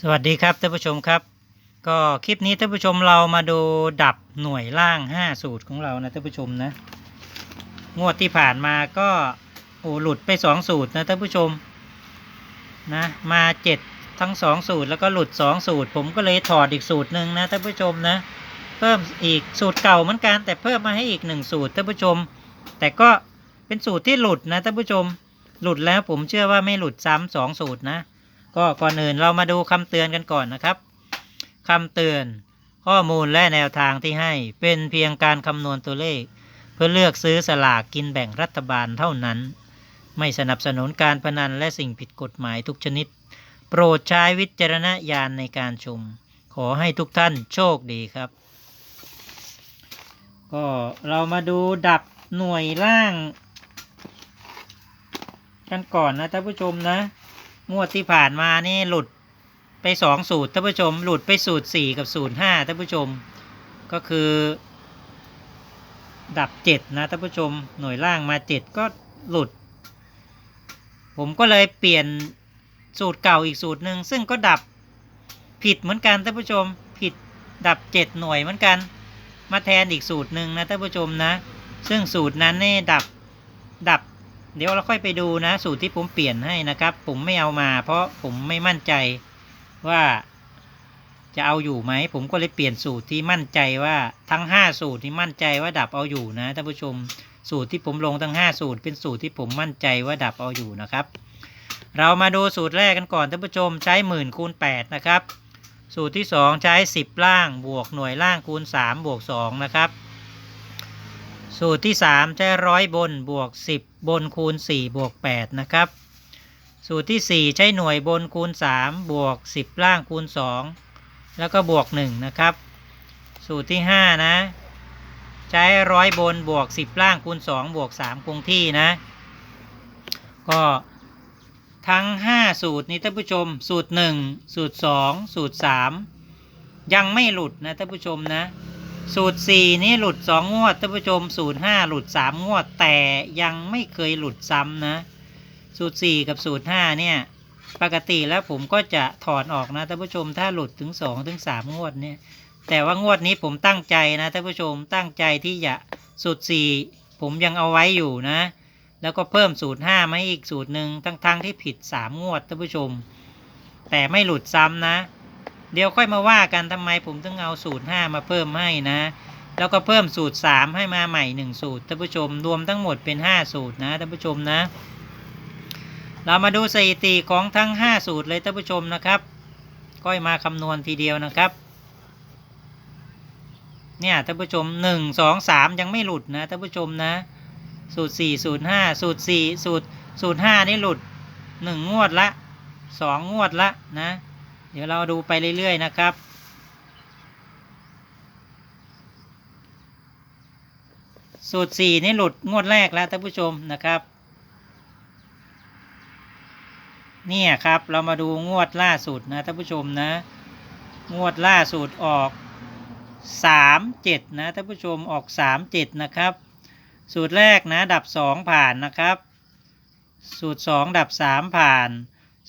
สวัสดีครับท่านผู้ชมครับ ก็คลิปนี้ท่านผู้ชมเรามาดูดับหน่วยล่าง 5 สูตรของเรานะท่านผู้ชมนะ งวดที่ผ่านมาก็โอ้หลุดไป 2 สูตรนะท่านผู้ชมนะมา 7 ทั้ง 2 สูตรแล้วก็หลุด 2 สูตร ผมก็เลยถอดอีกสูตรหนึ่งนะท่านผู้ชมนะเพิ่มอีกสูตรเก่าเหมือนกันแต่เพิ่มมาให้อีกหนึ่งสูตรท่านผู้ชม แต่ก็เป็นสูตรที่หลุดนะท่านผู้ชม หลุดแล้วผมเชื่อว่าไม่หลุดซ้ำสองสูตรนะ ก็ก่อนอื่นเรามาดูคำเตือนกันก่อนนะครับคำเตือน ข้อมูลและแนวทางที่ให้เป็นเพียงการคำนวณตัวเลข เพื่อเลือกซื้อสลากกินแบ่งรัฐบาลเท่านั้น ไม่สนับสนุนการพนันและสิ่งผิดกฎหมายทุกชนิด โปรดใช้วิจารณญาณในการชม ขอให้ทุกท่านโชคดีครับ ก็เรามาดูดับหน่วยล่าง กันก่อนนะท่านผู้ชมนะ งวดที่ผ่านมานี่หลุดไปสองสูตรท่านผู้ชม หลุดไปสูตรสี่กับสูตรห้าท่านผู้ชม ก็คือ ดับเจ็ดนะท่านผู้ชม หน่วยล่างมาเจ็ดก็หลุด ผมก็เลยเปลี่ยนสูตรเก่าอีกสูตรหนึ่งซึ่งก็ดับผิดเหมือนกันท่านผู้ชม ผิดดับเจ็ดหน่วยเหมือนกัน มาแทนอีกสูตรหนึ่งนะท่านผู้ชมนะ ซึ่งสูตรนั้นนี่ดับดับ เดี๋ยวเราค่อยไปดูนะ สูตรที่ผมเปลี่ยนให้นะครับ ผมไม่เอามา เพราะผมไม่มั่นใจว่าจะเอาอยู่ไหม ผมก็เลยเปลี่ยนสูตรที่มั่นใจว่าทั้ง 5 สูตรที่มั่นใจว่าดับเอาอยู่นะท่านผู้ชมสูตรที่ผมลงทั้ง 5 สูตร เป็นสูตรที่ผมมั่นใจว่าดับเอาอยู่นะครับ เรามาดูสูตรแรกกันก่อนท่านผู้ชมใช้หมื่นคูณ8นะครับสูตรที่ 2 ใช้ 10 ล่างบวกหน่วยล่างคูณ 3 บวก2นะครับ สูตรที่3ใช้ร้อยบนบวก 10 บนคูณ 4 บวก 8 นะครับ สูตรที่ 4 ใช้หน่วยบนคูณ 3 บวก 10 ล่างคูณ 2 แล้วก็บวก 1 นะครับ สูตรที่ 5 นะ ใช้ร้อยบนบวก 10 ล่างคูณ 2 บวก 3 คงที่นะ ก็ทั้ง 5 สูตรนี้ท่านผู้ชม สูตร 1 สูตร 2 สูตร 3 ยังไม่หลุดนะท่านผู้ชมนะ สูตร4นี่หลุด2งงวดท่านผู้ชม สูตร5หลุด3งวด แต่ยังไม่เคยหลุดซ้ำนะ สูตร4กับสูตร5เนี่ย ปกติแล้วผมก็จะถอนออกนะท่านผู้ชม ถ้าหลุดถึง2ถึง3งวดเนี่ย แต่ว่างวดนี้ผมตั้งใจนะท่านผู้ชมตั้งใจที่จะสูตร4ผมยังเอาไว้อยู่นะ แล้วก็เพิ่มสูตร5มาอีกสูตรหนึ่งทั้งๆที่ผิด3งวดท่านผู้ชม แต่ไม่หลุดซ้ำนะ เดี๋ยวค่อยมาว่ากันทำไมผมต้องเอาสูตร 5 มาเพิ่มให้นะ แล้วก็เพิ่มสูตร 3 ให้มาใหม่ 1 สูตรท่านผู้ชมรวมทั้งหมดเป็น 5 สูตรนะท่านผู้ชมนะ เรามาดูสถิติของทั้ง 5 สูตรเลยท่านผู้ชมนะครับก้อยมาคำนวณทีเดียวนะครับ เนี่ยท่านผู้ชม 1 2 3 ยังไม่หลุดนะท่านผู้ชมนะ สูตร 4 สูตร 5 สูตร 4 สูตร สูตร 5 นี่หลุด 1 งวดละ 2 งวดละนะ เดี๋ยวเราดูไปเรื่อยๆนะครับ สูตร4นี่หลุดงวดแรกแล้วท่านผู้ชมนะครับ เนี่ยครับเรามาดูงวดล่าสุดนะท่านผู้ชมนะ งวดล่าสุดออก3 7นะท่านผู้ชมออก3 7นะครับ สูตรแรกนะดับ2ผ่านนะครับ สูตร2ดับ3ผ่าน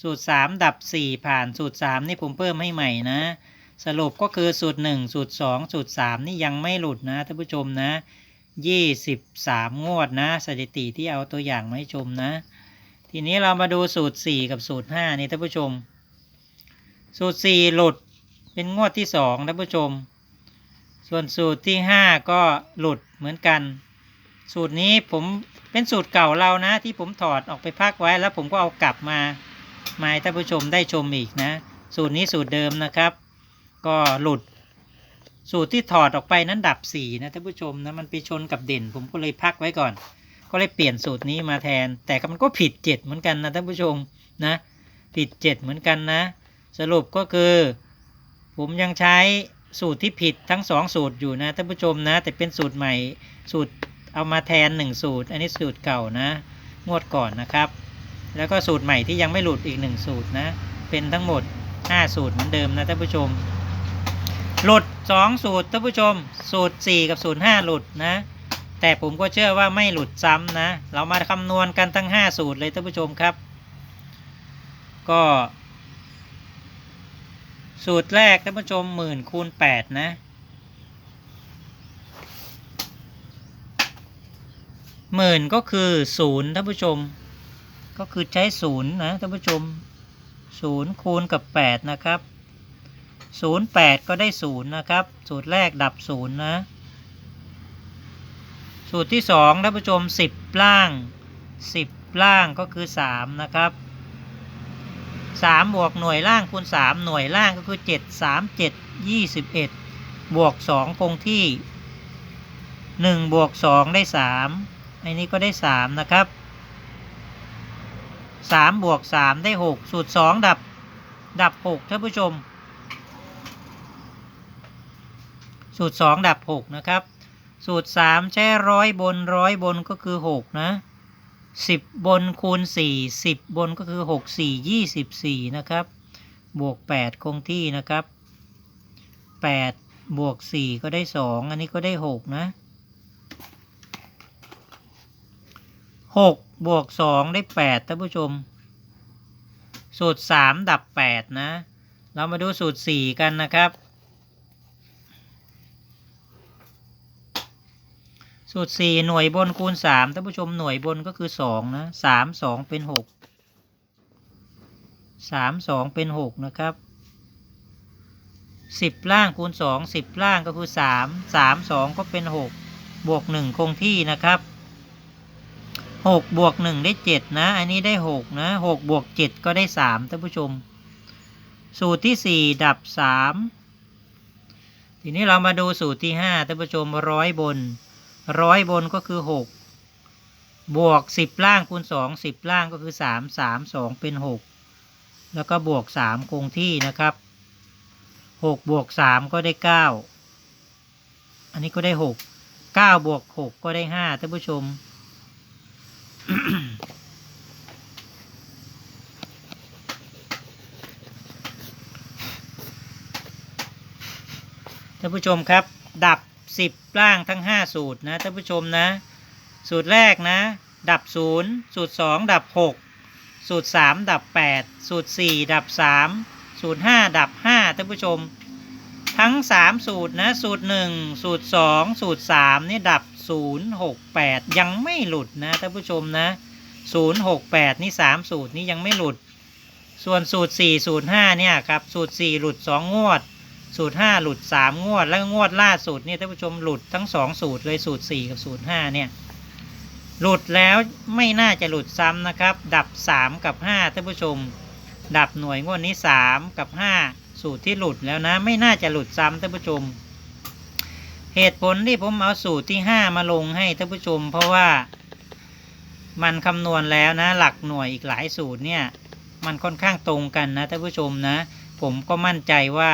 สูตร 3 ดับ 4 ผ่านสูตร 3 นี่ผมเพิ่มให้ใหม่นะ สรุปก็คือสูตร 1 สูตร 2 สูตร 3 นี่ยังไม่หลุดนะท่านผู้ชมนะ 23 งวดนะ สถิติที่เอาตัวอย่างมาให้ชมนะ ทีนี้เรามาดูสูตร 4 กับสูตร 5 นี่ท่านผู้ชม สูตร 4 หลุดเป็นงวดที่2ท่านผู้ชม ส่วนสูตรที่ 5 ก็หลุดเหมือนกัน สูตรนี้ผมเป็นสูตรเก่าเรานะ ที่ผมถอดออกไปพักไว้แล้วผมก็เอากลับมา มาให้ท่านผู้ชมได้ชมอีกนะ สูตรนี้สูตรเดิมนะครับ ก็หลุด สูตรที่ถอดออกไปนั้นดับสีนะท่านผู้ชมนะมันไปชนกับเด่น ผมก็เลยพักไว้ก่อน ก็เลยเปลี่ยนสูตรนี้มาแทน แต่ก็มันก็ผิดเจ็ดเหมือนกันนะท่านผู้ชมนะผิดเจ็ดเหมือนกันนะ สรุปก็คือ ผมยังใช้สูตรที่ผิดทั้งสองสูตรอยู่นะท่านผู้ชมนะ แต่เป็นสูตรใหม่สูตรเอามาแทนหนึ่งสูตร อันนี้สูตรเก่านะ งวดก่อนนะครับ แล้วก็สูตรใหม่ที่ยังไม่หลุดอีกหนึ่งสูตรนะ เป็นทั้งหมด 5 สูตรเหมือนเดิมนะท่านผู้ชม หลุด 2 สูตรท่านผู้ชม สูตร 4 กับสูตร5หลุดนะ แต่ผมก็เชื่อว่าไม่หลุดซ้ำนะ เรามาคำนวณกันทั้ง 5 สูตรเลยท่านผู้ชมครับ ก็ สูตรแรกท่านผู้ชมหมื่นคูณแปดนะหมื่นก็คือศูนย์ท่านผู้ชม ก็คือใช้ศูนย์นะท่านผู้ชมศูนย์คูณกับแปดนะครับศูนย์แปดก็ได้ศูนย์นะครับ สูตรแรกดับศูนย์นะ สูตรที่สองท่านผู้ชมสิบล่างสิบล่างก็คือสามนะครับสามบวกหน่วยล่างคูณสามหน่วยล่างก็คือเจ็ดสามเจ็ดยี่สิบเอ็ดบวกสองคงที่หนึ่งบวกสองได้สามอันนี้ก็ได้สามนะครับ สามบวกสามได้หกสูตรสองดับ ดับหกท่านผู้ชม สูตรสองดับหกนะครับ สูตรสามใช้ร้อยบนร้อยบนก็คือหกนะสิบบนคูณสี่สิบบนก็คือหกสี่ยี่สิบสี่นะครับ บวกแปดคงที่นะครับแปดบวกสี่ก็ได้สองอันนี้ก็ได้หกนะหก บวกสองได้แปดท่านผู้ชม สูตรสามดับแปดนะ เรามาดูสูตรสี่กันนะครับ สูตรสี่หน่วยบนคูณสามท่านผู้ชมหน่วยบนก็คือสองนะสามสองเป็นหกสามสองเป็นหกนะครับสิบล่างคูณสองสิบล่างก็คือสามสามสองก็เป็นหกบวกหนึ่งคงที่นะครับ หกบวกหนึ่งได้เจ็ดนะ อันนี้ได้หกนะหกบวกเจ็ดก็ได้สามท่านผู้ชม สูตรที่สี่ดับสามทีนี้เรามาดูสูตรที่ห้าท่านผู้ชมร้อยบนร้อยบนก็คือหกบวกสิบล่างคูณสองสิบล่างก็คือสามสามสองเป็นหกแล้วก็บวกสามคงที่นะครับหกบวกสามก็ได้เก้าอันนี้ก็ได้หกเก้าบวกหกก็ได้ห้าท่านผู้ชม ท่านผู้ชมครับ ดับสิบล่างทั้งห้าสูตรนะท่านผู้ชมนะ สูตรแรกนะ ดับศูนย์สูตรสองดับหกสูตรสามดับแปดสูตรสี่ดับสามสูตรห้าดับห้าท่านผู้ชม ทั้งสามสูตรนะ สูตรหนึ่งสูตรสองสูตรสามนี่ดับ ศูนย์หกแปดยังไม่หลุดนะท่านผู้ชมนะศูนย์หกแปดนี่สามสูตรนี้ยังไม่หลุด ส่วนสูตรสี่สูตรห้าเนี่ยครับ สูตรสี่หลุดสองงวด สูตรห้าหลุดสามงวด แล้วงวดล่าสุดเนี่ยท่านผู้ชมหลุดทั้งสองสูตรเลยสูตรสี่กับสูตรห้าเนี่ย หลุดแล้วไม่น่าจะหลุดซ้ำนะครับ ดับสามกับห้าท่านผู้ชม ดับหน่วยงวดนี้สามกับห้าสูตรที่หลุดแล้วนะ ไม่น่าจะหลุดซ้ำท่านผู้ชม เหตุผลที่ผมเอาสูตรที่ห้ามาลงให้ท่านผู้ชม เพราะว่ามันคำนวณแล้วนะ หลักหน่วยอีกหลายสูตรเนี่ย มันค่อนข้างตรงกันนะท่านผู้ชมนะ ผมก็มั่นใจว่า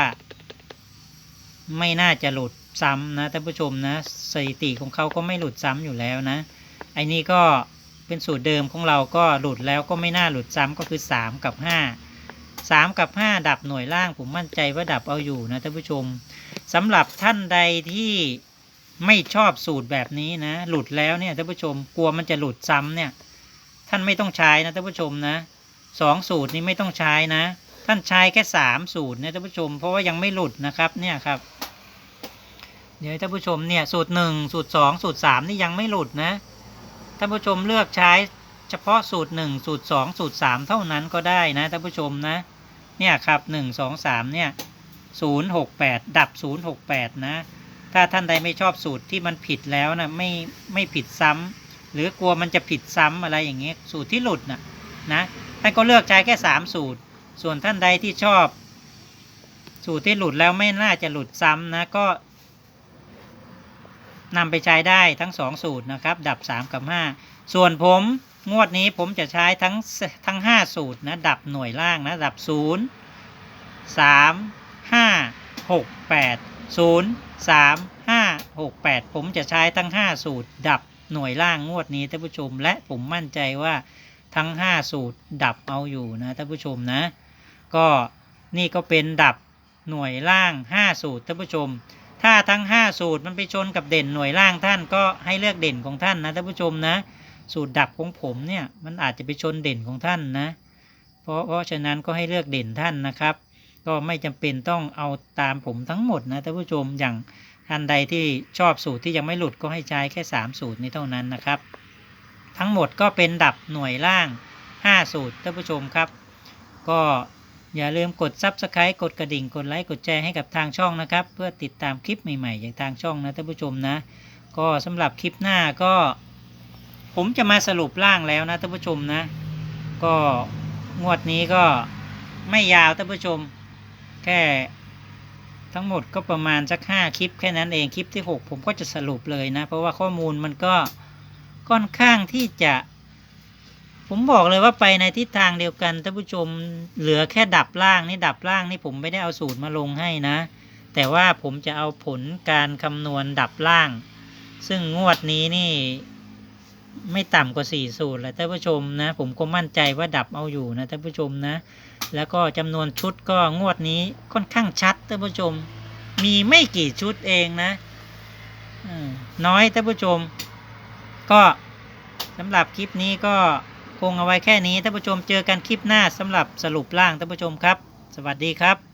ไม่น่าจะหลุดซ้ำนะท่านผู้ชมนะสถิติของเขาก็ไม่หลุดซ้ำอยู่แล้วนะไอ้นี่ก็เป็นสูตรเดิมของเราก็หลุดแล้วก็ไม่น่าหลุดซ้ำก็คือ 3 กับ 5 3 กับ 5 ดับหน่วยล่างผมมั่นใจว่าดับเอาอยู่นะท่านผู้ชมสำหรับท่านใดที่ไม่ชอบสูตรแบบนี้นะ หลุดแล้วเนี่ยท่านผู้ชมกลัวมันจะหลุดซ้ำเนี่ย ท่านไม่ต้องใช้นะท่านผู้ชมนะสองสูตรนี้ไม่ต้องใช้นะ ท่านใช้แค่สามสูตรนะท่านผู้ชม เพราะว่ายังไม่หลุดนะครับเนี่ยครับ เดี๋ยวท่านผู้ชมเนี่ยสูตรหนึ่งสูตรสองสูตรสามนี่ยังไม่หลุดนะท่านผู้ชมเลือกใช้เฉพาะสูตรหนึ่งสูตรสองสูตรสามเท่านั้นก็ได้นะท่านผู้ชมนะ เนี่ยครับหนึ่งสองสามเนี่ยศูนย์หกแปดดับศูนย์หกแปดนะ ถ้าท่านใดไม่ชอบสูตรที่มันผิดแล้วนะไม่ไม่ผิดซ้ำหรือกลัวมันจะผิดซ้ำอะไรอย่างเงี้ยสูตรที่หลุดนะนะท่านก็เลือกใช้แค่สามสูตร ส่วนท่านใดที่ชอบ สูตรที่หลุดแล้วไม่น่าจะหลุดซ้ำนะก็นำไปใช้ได้ทั้งสองสูตรนะครับ ดับสามกับห้าส่วนผม งวดนี้ผมจะใช้ทั้งทั้งห้าสูตรนะดับหน่วยล่างนะดับศูนย์สามห้าหกแปดศูนย์สามห้าหกแปดผมจะใช้ทั้งห้าสูตร ดับหน่วยล่างงวดนี้ท่านผู้ชม และผมมั่นใจว่าทั้งห้าสูตรดับเอาอยู่นะท่านผู้ชมนะ ก็นี่ก็เป็นดับหน่วยล่างห้าสูตรท่านผู้ชม ถ้าทั้งห้าสูตรมันไปชนกับเด่นหน่วยล่างท่านก็ให้เลือกเด่นของท่านนะท่านผู้ชมนะ สูตรดับของผมเนี่ยมันอาจจะไปชนเด่นของท่านนะ เพราะเพราะฉะนั้นก็ให้เลือกเด่นท่านนะครับ ก็ไม่จำเป็นต้องเอาตามผมทั้งหมดนะท่านผู้ชมอย่างท่านใดที่ชอบสูตรที่ยังไม่หลุดก็ให้ใช้แค่ 3 สูตรนี้เท่านั้นนะครับ ทั้งหมดก็เป็นดับหน่วยล่าง 5 สูตรท่านผู้ชมครับ ก็อย่าลืมกด Subscribe กดกระดิ่ง กดไลค์ กดแชร์ให้กับทางช่องนะครับ เพื่อติดตามคลิปใหม่ๆจากทางช่องนะท่านผู้ชมนะ ก็สำหรับคลิปหน้าก็ ผมจะมาสรุปร่างแล้วนะท่านผู้ชมนะ ก็งวดนี้ก็ไม่ยาวท่านผู้ชม แค่ทั้งหมดก็ประมาณสักห้าคลิปแค่นั้นเองคลิปที่ 6 ผมก็จะสรุปเลยนะ เพราะว่าข้อมูลมันก็ค่อนข้างที่จะ ผมบอกเลยว่าไปในทิศทางเดียวกันท่านผู้ชมเหลือแค่ดับล่างนี่ดับล่างนี่ผมไม่ได้เอาสูตรมาลงให้นะ แต่ว่าผมจะเอาผลการคำนวณดับล่าง ซึ่งงวดนี้นี่ ไม่ต่ำกว่าสี่สูตรแหละท่านผู้ชมนะ ผมก็มั่นใจว่าดับเอาอยู่นะท่านผู้ชมนะ แล้วก็จำนวนชุดก็งวดนี้ค่อนข้างชัดท่านผู้ชม มีไม่กี่ชุดเองนะน้อยท่านผู้ชม ก็สำหรับคลิปนี้ก็คงเอาไว้แค่นี้ท่านผู้ชมเจอกันคลิปหน้าสำหรับสรุปร่างท่านผู้ชมครับ สวัสดีครับ